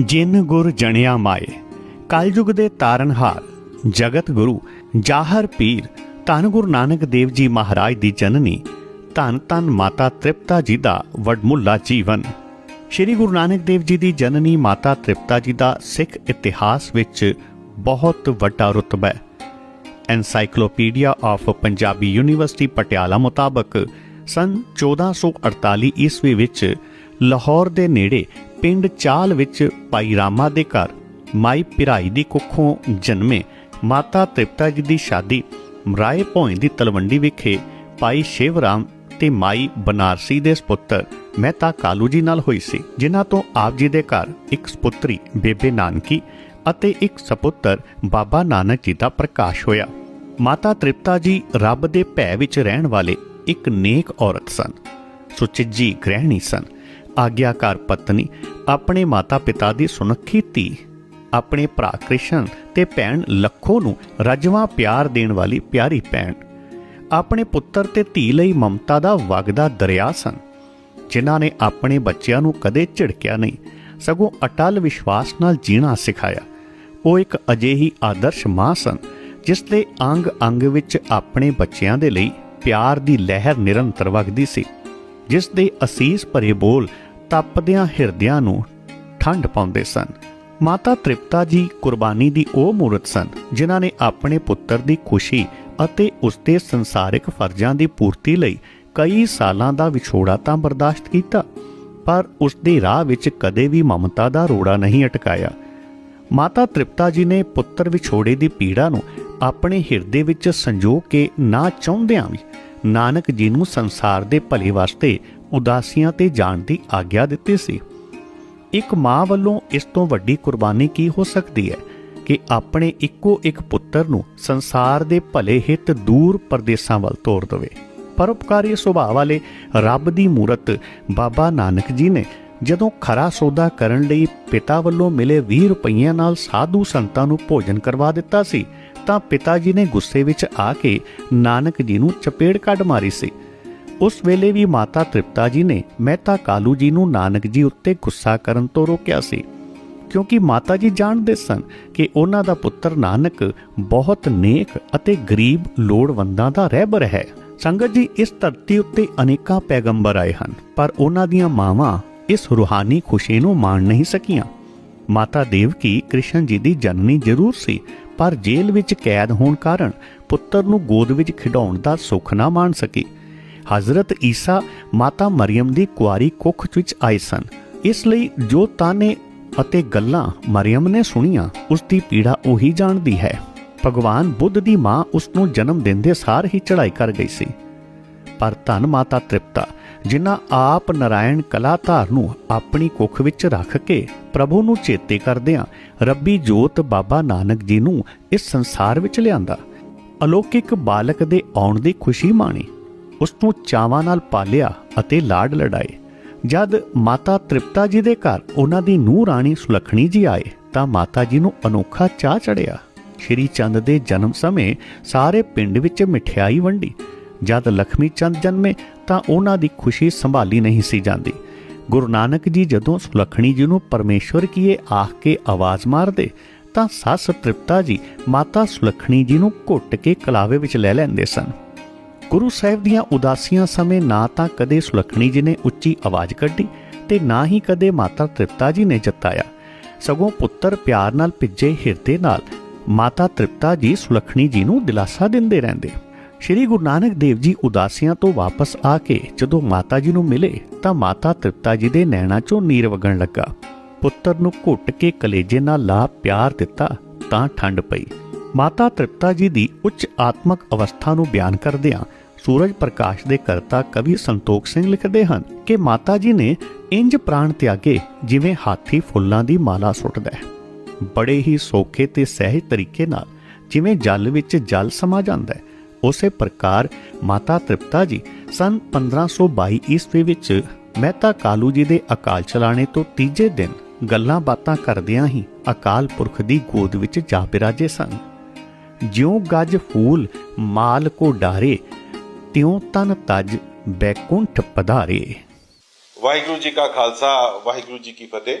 ਜਿਨ ਗੁਰ ਜਣਿਆ ਮਾਏ, ਕਲਯੁਗ ਦੇ ਤਾਰਨਹਾਰ, ਜਗਤ ਗੁਰੂ, ਜਾਹਰ ਪੀਰ, ਧੰਨ ਗੁਰੂ ਨਾਨਕ ਦੇਵ ਜੀ ਮਹਾਰਾਜ ਦੀ ਜਨਨੀ, ਧੰਨ ਧੰਨ ਮਾਤਾ ਤ੍ਰਿਪਤਾ ਜੀ ਦਾ ਵਡਮੁੱਲਾ ਜੀਵਨ। ਸ਼੍ਰੀ ਗੁਰੂ ਨਾਨਕ ਦੇਵ ਜੀ ਦੀ ਜਨਨੀ ਮਾਤਾ ਤ੍ਰਿਪਤਾ ਜੀ ਦਾ ਸਿੱਖ ਇਤਿਹਾਸ ਵਿੱਚ ਬਹੁਤ ਵੱਡਾ ਰੁਤਬਾ ਹੈ। Encyclopedia of Punjabi university Patiala ਮੁਤਾਬਕ ਸਨ 1448 ਈਸਵੀ ਵਿੱਚ ਲਾਹੌਰ ਦੇ ਨੇੜੇ ਪਿੰਡ ਚਾਲ ਵਿੱਚ ਭਾਈ ਰਾਮਾ ਦੇ ਘਰ ਮਾਈ ਪਿਰਾਈ ਦੀ ਕੁੱਖੋਂ ਜਨਮੇ ਮਾਤਾ ਤ੍ਰਿਪਤਾ ਜੀ ਦੀ ਸ਼ਾਦੀ ਰਾਏ ਭੋਇੰ ਦੀ ਤਲਵੰਡੀ ਵਿਖੇ ਭਾਈ ਸ਼ਿਵਰਾਮ ਤੇ ਮਾਈ ਬਨਾਰਸੀ ਦੇ ਸੁਪੁੱਤਰ ਮਹਿਤਾ ਕਾਲੂ ਜੀ ਨਾਲ ਹੋਈ ਸੀ, ਜਿਨ੍ਹਾਂ ਤੋਂ ਆਪ ਜੀ ਦੇ ਘਰ ਇੱਕ ਸੁਪੁੱਤਰੀ ਬੇਬੇ ਨਾਨਕੀ ਅਤੇ ਇੱਕ ਸਪੁੱਤਰ ਬਾਬਾ ਨਾਨਕ ਜੀ ਦਾ ਪ੍ਰਕਾਸ਼ ਹੋਇਆ। ਮਾਤਾ ਤ੍ਰਿਪਤਾ ਜੀ ਰੱਬ ਦੇ ਭੈ ਵਿੱਚ ਰਹਿਣ ਵਾਲੇ ਇੱਕ ਨੇਕ ਔਰਤ ਸਨ, ਸੁਚਿੱਜੀ ਗ੍ਰਹਿਣੀ ਸਨ ਆਗਿਆਕਾਰ ਪਤਨੀ ਆਪਣੇ ਮਾਤਾ-ਪਿਤਾ ਦੀ ਸੁਨੱਖੀ ਧੀ, ਆਪਣੇ ਭਰਾ ਕ੍ਰਿਸ਼ਨ ਤੇ ਭੈਣ ਲੱਖੋ ਨੂੰ ਰਜਵਾ ਪਿਆਰ ਦੇਣ ਵਾਲੀ ਪਿਆਰੀ ਭੈਣ, ਆਪਣੇ ਪੁੱਤਰ ਤੇ ਧੀ ਲਈ ਮਮਤਾ ਦਾ ਵਗਦਾ ਦਰਿਆ ਸਨ, ਜਿਨ੍ਹਾਂ ਨੇ ਆਪਣੇ ਬੱਚਿਆਂ ਨੂੰ ਕਦੇ ਝਿੜਕਿਆ ਨਹੀਂ, ਸਗੋਂ ਅਟਲ ਵਿਸ਼ਵਾਸ ਨਾਲ ਜੀਣਾ ਸਿਖਾਇਆ। ਉਹ ਇੱਕ ਅਜਿਹੀ ਆਦਰਸ਼ ਮਾਂ ਸਨ, ਜਿਸ ਦੇ ਅੰਗ ਅੰਗ ਵਿੱਚ ਆਪਣੇ ਬੱਚਿਆਂ ਦੇ ਲਈ ਪਿਆਰ ਦੀ ਲਹਿਰ ਨਿਰੰਤਰ ਵਗਦੀ ਸੀ, ਜਿਸ ਦੇ ਅਸੀਸ ਭਰੇ ਬੋਲ ਤਪਦਿਆਂ ਹਿਰਦਿਆਂ ਨੂੰ ਠੰਡ ਪਾਉਂਦੇ ਸਨ। ਮਾਤਾ ਤ੍ਰਿਪਤਾ ਜੀ ਕੁਰਬਾਨੀ ਦੀ ਉਹ ਮੂਰਤ ਸਨ, ਜਿਨ੍ਹਾਂ ਨੇ ਆਪਣੇ ਪੁੱਤਰ ਦੀ ਖੁਸ਼ੀ ਅਤੇ ਉਸਦੇ ਸੰਸਾਰਿਕ ਫਰਜ਼ਾਂ ਦੀ ਪੂਰਤੀ ਲਈ ਕਈ ਸਾਲਾਂ ਦਾ ਵਿਛੋੜਾ ਤਾਂ ਬਰਦਾਸ਼ਤ ਕੀਤਾ, ਪਰ ਉਸਦੇ ਰਾਹ ਵਿੱਚ ਕਦੇ ਵੀ ਮਮਤਾ ਦਾ ਰੋੜਾ ਨਹੀਂ ਅਟਕਾਇਆ। ਮਾਤਾ ਤ੍ਰਿਪਤਾ ਜੀ ਨੇ ਪੁੱਤਰ ਵਿਛੋੜੇ ਦੀ ਪੀੜਾ ਨੂੰ ਆਪਣੇ ਹਿਰਦੇ ਵਿੱਚ ਸੰਜੋ ਕੇ ਨਾ ਚਾਹੁੰਦਿਆਂ ਵੀ ਨਾਨਕ ਜੀ ਨੂੰ ਸੰਸਾਰ ਦੇ ਭਲੇ ਵਾਸਤੇ ਉਦਾਸੀਆਂ ਤੇ ਜਾਣ ਦੀ ਆਗਿਆ ਦਿੱਤੀ ਸੀ। ਇੱਕ ਮਾਂ ਵੱਲੋਂ ਇਸ ਤੋਂ ਵੱਡੀ ਕੁਰਬਾਨੀ ਕੀ ਹੋ ਸਕਦੀ ਹੈ ਕਿ ਆਪਣੇ ਇੱਕੋ ਇੱਕ ਪੁੱਤਰ ਨੂੰ ਸੰਸਾਰ ਦੇ ਭਲੇ ਹਿੱਤ ਦੂਰ ਪਰਦੇਸਾਂ ਵੱਲ ਤੋਰ ਦੇਵੇ? ਪਰਉਪਕਾਰੀ ਸੁਭਾਅ ਵਾਲੇ ਰੱਬ ਦੀ ਮੂਰਤ ਬਾਬਾ ਨਾਨਕ ਜੀ ਨੇ ਜਦੋਂ ਖਰਾ ਸੌਦਾ ਕਰਨ ਲਈ ਪਿਤਾ ਵੱਲੋਂ ਮਿਲੇ 20 ਰੁਪਈਆਂ ਨਾਲ ਸਾਧੂ ਸੰਤਾਂ ਨੂੰ ਭੋਜਨ ਕਰਵਾ ਦਿੱਤਾ ਸੀ, ਤਾਂ ਪਿਤਾ ਜੀ ਨੇ ਗੁੱਸੇ ਵਿੱਚ ਆ ਕੇ ਨਾਨਕ ਜੀ ਨੂੰ ਚਪੇੜ ਕੱਢ ਮਾਰੀ ਸੀ। ਉਸ ਵੇਲੇ ਵੀ ਮਾਤਾ ਤ੍ਰਿਪਤਾ ਜੀ ਨੇ ਮਹਿਤਾ ਕਾਲੂ ਜੀ ਨੂੰ ਨਾਨਕ ਜੀ ਉੱਤੇ ਗੁੱਸਾ ਕਰਨ ਤੋਂ ਰੋਕਿਆ ਸੀ। ਕਿਉਂਕਿ ਮਾਤਾ ਜੀ ਜਾਣਦੇ ਸਨ ਕਿ ਉਹਨਾਂ ਦਾ ਪੁੱਤਰ ਨਾਨਕ ਬਹੁਤ ਨੇਕ ਅਤੇ ਗਰੀਬ ਲੋੜਵੰਦਾਂ ਦਾ ਰਹਿਬਰ ਹੈ। ਸੰਗਤ ਜੀ ਇਸ ਧਰਤੀ ਉੱਤੇ ਅਨੇਕਾਂ ਪੈਗੰਬਰ ਆਏ ਹਨ, ਪਰ ਉਹਨਾਂ ਦੀਆਂ ਮਾਵਾਂ ਇਸ ਰੂਹਾਨੀ ਖੁਸ਼ੀ ਨੂੰ ਮਾਣ ਨਹੀਂ ਸਕੀਆਂ। ਮਾਤਾ ਦੇਵਕੀ ਕ੍ਰਿਸ਼ਨ ਜੀ ਦੀ ਜਨਨੀ ਜ਼ਰੂਰ ਸੀ, ਪਰ ਜੇਲ੍ਹ ਵਿੱਚ ਕੈਦ ਹੋਣ ਕਾਰਨ ਪੁੱਤਰ ਨੂੰ ਗੋਦ ਵਿੱਚ ਖਿਡਾਉਣ ਦਾ ਸੁੱਖ ਨਾ ਮਾਣ ਸਕੀ। ਹਜ਼ਰਤ ਈਸਾ ਮਾਤਾ ਮਰੀਮ ਦੀ ਕੁਆਰੀ ਕੁੱਖ ਵਿੱਚ ਆਏ ਸਨ। ਇਸ ਲਈ ਜੋ ਤਾਨੇ ਅਤੇ ਗੱਲਾਂ ਮਰੀਮ ਨੇ ਸੁਣੀਆਂ, ਉਸ ਦੀ ਪੀੜਾ ਉਹੀ ਜਾਣਦੀ ਹੈ। ਭਗਵਾਨ ਬੁੱਧ ਦੀ ਮਾਂ ਉਸ ਨੂੰ ਜਨਮ ਦਿੰਦੇ ਸਾਰ ਹੀ ਚੜਾਈ ਕਰ ਗਈ ਸੀ। ਪਰ ਧੰਨ ਮਾਤਾ ਤ੍ਰਿਪਤਾ, ਜਿਨ੍ਹਾਂ ਆਪ ਨਰਾਇਣ ਕਲਾਧਾਰ ਨੂੰ ਆਪਣੀ ਕੁੱਖ ਵਿੱਚ ਰੱਖ ਕੇ ਪ੍ਰਭੂ ਨੂੰ ਚੇਤੇ ਕਰਦਿਆਂ ਰੱਬੀ ਜੋਤ ਬਾਬਾ ਨਾਨਕ ਜੀ ਨੂੰ ਇਸ ਸੰਸਾਰ ਵਿੱਚ ਲਿਆਂਦਾ, ਅਲੌਕਿਕ ਬਾਲਕ ਦੇ ਆਉਣ ਦੀ ਖੁਸ਼ੀ ਮਾਣੀ। ਉਸ ਨੂੰ ਚਾਵਾਂ ਨਾਲ ਪਾਲਿਆ ਅਤੇ ਲਾਡ ਲੜਾਏ। ਜਦ ਮਾਤਾ ਤ੍ਰਿਪਤਾ ਜੀ ਦੇ ਘਰ ਉਹਨਾਂ ਦੀ ਨੂੰਹ ਰਾਣੀ ਸੁਲੱਖਣੀ ਜੀ ਆਏ, ਤਾਂ ਮਾਤਾ ਜੀ ਨੂੰ ਅਨੋਖਾ ਚਾਹ ਚੜਿਆ ਸ਼੍ਰੀ ਚੰਦ ਦੇ ਜਨਮ ਸਮੇਂ ਸਾਰੇ ਪਿੰਡ ਵਿੱਚ ਮਠਿਆਈ ਵੰਡੀ। ਜਦ ਲਖਮੀ ਚੰਦ ਜਨਮੇ, ਤਾਂ ਉਹਨਾਂ ਦੀ ਖੁਸ਼ੀ ਸੰਭਾਲੀ ਨਹੀਂ ਸੀ ਜਾਂਦੀ। ਗੁਰੂ ਨਾਨਕ ਜੀ ਜਦੋਂ ਸੁਲੱਖਣੀ ਜੀ ਨੂੰ ਪਰਮੇਸ਼ਵਰ ਕੀਏ ਆਖ ਕੇ ਆਵਾਜ਼ ਮਾਰਦੇ, ਤਾਂ ਸੱਸ ਤ੍ਰਿਪਤਾ ਜੀ ਮਾਤਾ ਸੁਲੱਖਣੀ ਜੀ ਨੂੰ ਘੁੱਟ ਕੇ ਕਲਾਵੇ ਵਿੱਚ ਲੈ ਲੈਂਦੇ ਸਨ। ਗੁਰੂ ਸਾਹਿਬ ਦੀਆਂ ਉਦਾਸੀਆਂ ਸਮੇਂ ਨਾ ਤਾਂ ਕਦੇ ਸੁਲੱਖਣੀ ਜੀ ਨੇ ਉੱਚੀ ਆਵਾਜ਼ ਕੱਢੀ ਤੇ ਨਾ ਹੀ ਕਦੇ ਮਾਤਾ ਤ੍ਰਿਪਤਾ ਜੀ ਨੇ ਜਤਾਇਆ। ਸਗੋਂ ਪੁੱਤਰ ਪਿਆਰ ਨਾਲ ਭਿੱਜੇ ਹਿਰਦੇ ਨਾਲ ਮਾਤਾ ਤ੍ਰਿਪਤਾ ਜੀ ਸੁਲੱਖਣੀ ਜੀ ਨੂੰ ਦਿਲਾਸਾ ਦਿੰਦੇ ਰਹਿੰਦੇ। ਸ਼੍ਰੀ ਗੁਰੂ ਨਾਨਕ ਦੇਵ ਜੀ ਉਦਾਸੀਆਂ ਤੋਂ ਵਾਪਸ ਆ ਕੇ ਜਦੋਂ ਮਾਤਾ ਜੀ ਨੂੰ ਮਿਲੇ ਤਾਂ ਮਾਤਾ ਤ੍ਰਿਪਤਾ ਜੀ ਦੇ ਨੈਣਾਂ 'ਚੋਂ ਨੀਰ ਵਗਣ ਲੱਗਾ। ਪੁੱਤਰ ਨੂੰ ਘੁੱਟ ਕੇ ਕਲੇਜੇ ਨਾਲ ਲਾ ਪਿਆਰ ਦਿੱਤਾ ਤਾਂ ਠੰਡ ਪਈ। ਮਾਤਾ ਤ੍ਰਿਪਤਾ ਜੀ ਦੀ ਉੱਚ ਆਤਮਕ ਅਵਸਥਾ ਨੂੰ ਬਿਆਨ ਕਰਦਿਆਂ ਸੂਰਜ ਪ੍ਰਕਾਸ਼ ਦੇ ਕਰਤਾ ਕਵੀ ਸੰਤੋਖ ਸਿੰਘ ਲਿਖਦੇ ਹਨ ਕਿ ਮਾਤਾ ਜੀ ਨੇ ਇੰਜ ਪ੍ਰਾਣ ਤਿਆਗੇ ਜਿਵੇਂ ਹਾਥੀ ਫੁੱਲਾਂ ਦੀ ਮਾਲਾ ਸੁੱਟਦਾ ਹੈ। ਬੜੇ ਹੀ ਸੌਖੇ ਤੇ ਸਹਿਜ ਤਰੀਕੇ ਨਾਲ ਜਿਵੇਂ ਜਲ ਵਿੱਚ ਜਲ ਸਮਾ ਜਾਂਦਾ ਹੈ। ਉਸੇ ਪ੍ਰਕਾਰ ਮਾਤਾ ਤ੍ਰਿਪਤਾ ਜੀ ਸਨ 1522 ਈਸਵੀ ਵਿੱਚ ਮਹਿਤਾ ਕਾਲੂ ਜੀ ਦੇ ਅਕਾਲ ਚਲਾਣੇ ਤੋਂ ਤੀਜੇ ਦਿਨ ਗੱਲਾਂ ਬਾਤਾਂ ਕਰਦਿਆਂ ਹੀ ਅਕਾਲ ਪੁਰਖ ਦੀ ਗੋਦ ਵਿੱਚ ਜਾ ਬਿਰਾਜੇ ਸਨ। ਜਿਉ ਗੱਜ ਫੂਲ ਮਾਲ ਕੋ ਡਾਰੇ, ਤਿਉ ਤਨ ਤਜ ਬੈਕੁੰਠ ਪਧਾਰੇ। ਵਾਹਿਗੁਰੂ ਜੀ ਕਾ ਖਾਲਸਾ, ਵਾਹਿਗੁਰੂ ਜੀ ਕੀ ਫਤਿਹ।